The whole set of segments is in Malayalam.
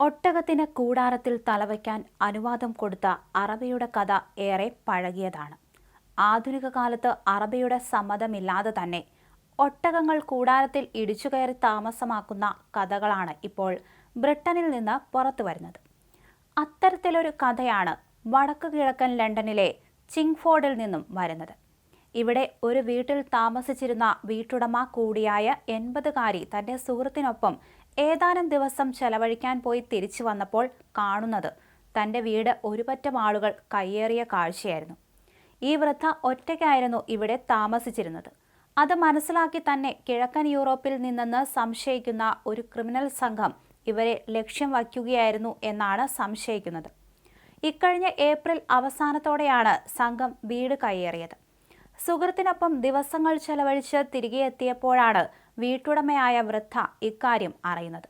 ഒട്ടകത്തിന് കൂടാരത്തിൽ തലവയ്ക്കാൻ അനുവാദം കൊടുത്ത അറബിയുടെ കഥ ഏറെ പഴകിയതാണ്. ആധുനിക കാലത്ത് അറബിയുടെ സമ്മതമില്ലാതെ തന്നെ ഒട്ടകങ്ങൾ കൂടാരത്തിൽ ഇടിച്ചു കയറി താമസമാക്കുന്ന കഥകളാണ് ഇപ്പോൾ ബ്രിട്ടനിൽ നിന്ന് പുറത്തു വരുന്നത്. അത്തരത്തിലൊരു കഥയാണ് വടക്കു കിഴക്കൻ ലണ്ടനിലെ ചിങ്ഫോർഡിൽ നിന്നും വരുന്നത്. ഇവിടെ ഒരു വീട്ടിൽ താമസിച്ചിരുന്ന വീട്ടുടമ കൂടിയായ എൺപതുകാരി തന്റെ സുഹൃത്തിനൊപ്പം ഏതാനും ദിവസം ചെലവഴിക്കാൻ പോയി തിരിച്ചു വന്നപ്പോൾ കാണുന്നത് തന്റെ വീട് ഒരുപറ്റം ആളുകൾ കയ്യേറിയ കാഴ്ചയായിരുന്നു. ഈ വൃദ്ധ ഒറ്റയ്ക്കായിരുന്നു ഇവിടെ താമസിച്ചിരുന്നത്. അത് മനസ്സിലാക്കി തന്നെ കിഴക്കൻ യൂറോപ്പിൽ നിന്നെന്ന് സംശയിക്കുന്ന ഒരു ക്രിമിനൽ സംഘം ഇവരെ ലക്ഷ്യം വയ്ക്കുകയായിരുന്നു എന്നാണ് സംശയിക്കുന്നത്. ഇക്കഴിഞ്ഞ ഏപ്രിൽ അവസാനത്തോടെയാണ് സംഘം വീട് കയ്യേറിയത്. സുഹൃത്തിനൊപ്പം ദിവസങ്ങൾ ചെലവഴിച്ച് തിരികെ എത്തിയപ്പോഴാണ് വീട്ടുടമയായ വൃദ്ധ ഇക്കാര്യം അറിയുന്നത്.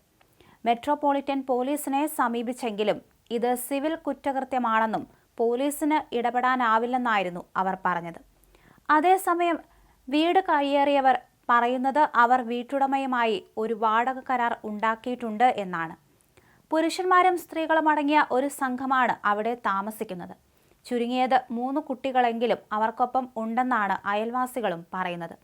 മെട്രോപൊളിറ്റൻ പോലീസിനെ സമീപിച്ചെങ്കിലും ഇത് സിവിൽ കുറ്റകൃത്യമാണെന്നും പോലീസിന് ഇടപെടാനാവില്ലെന്നായിരുന്നു അവർ പറഞ്ഞത്. അതേസമയം വീട് കയ്യേറിയവർ പറയുന്നത് അവർ വീട്ടുടമയുമായി ഒരു വാടക കരാർ ഉണ്ടാക്കിയിട്ടുണ്ട് എന്നാണ്. പുരുഷന്മാരും സ്ത്രീകളും അടങ്ങിയ ഒരു സംഘമാണ് അവിടെ താമസിക്കുന്നത്. ചുരുങ്ങിയത് മൂന്ന് കുട്ടികളെങ്കിലും അവർക്കൊപ്പം ഉണ്ടെന്നാണ് അയൽവാസികളും പറയുന്നത്.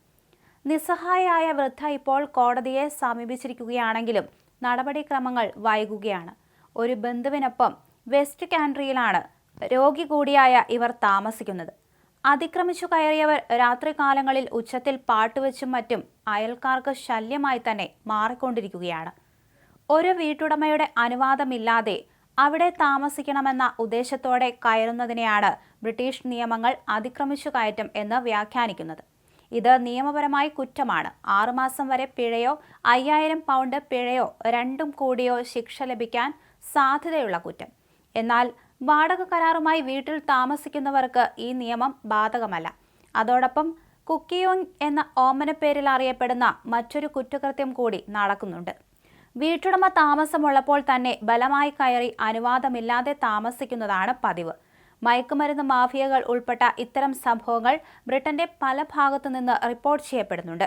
നിസ്സഹായായ വൃദ്ധ ഇപ്പോൾ കോടതിയെ സമീപിച്ചിരിക്കുകയാണെങ്കിലും നടപടിക്രമങ്ങൾ വൈകുകയാണ്. ഒരു ബന്ധുവിനൊപ്പം വെസ്റ്റ് കാൻട്രിയിലാണ് രോഗി കൂടിയായ ഇവർ താമസിക്കുന്നത്. അതിക്രമിച്ചു കയറിയവർ രാത്രികാലങ്ങളിൽ ഉച്ചത്തിൽ പാട്ടുവെച്ചും മറ്റും അയൽക്കാർക്ക് ശല്യമായി തന്നെ മാറിക്കൊണ്ടിരിക്കുകയാണ്. ഒരു വീട്ടുടമയുടെ അനുവാദമില്ലാതെ അവിടെ താമസിക്കണമെന്ന ഉദ്ദേശത്തോടെ കയറുന്നതിനെയാണ് ബ്രിട്ടീഷ് നിയമങ്ങൾ അതിക്രമിച്ചു കയറ്റം എന്ന് വ്യാഖ്യാനിക്കുന്നത്. ഇത് നിയമപരമായി കുറ്റമാണ്. ആറുമാസം വരെ പിഴയോ അയ്യായിരം പൗണ്ട് പിഴയോ രണ്ടും കൂടിയോ ശിക്ഷ ലഭിക്കാൻ സാധ്യതയുള്ള കുറ്റം. എന്നാൽ വാടക കരാറുമായി വീട്ടിൽ താമസിക്കുന്നവർക്ക് ഈ നിയമം ബാധകമല്ല. അതോടൊപ്പം കുക്കിയോങ് എന്ന ഓമന പേരിൽ അറിയപ്പെടുന്ന മറ്റൊരു കുറ്റകൃത്യം കൂടി നടക്കുന്നുണ്ട്. വീട്ടുടമ താമസമുള്ളപ്പോൾ തന്നെ ബലമായി കയറി അനുവാദമില്ലാതെ താമസിക്കുന്നതാണ് പതിവ്. മയക്കുമരുന്ന് മാഫിയകൾ ഉൾപ്പെട്ട ഇത്തരം സംഭവങ്ങൾ ബ്രിട്ടന്റെ പല ഭാഗത്തുനിന്ന് റിപ്പോർട്ട് ചെയ്യപ്പെടുന്നുണ്ട്.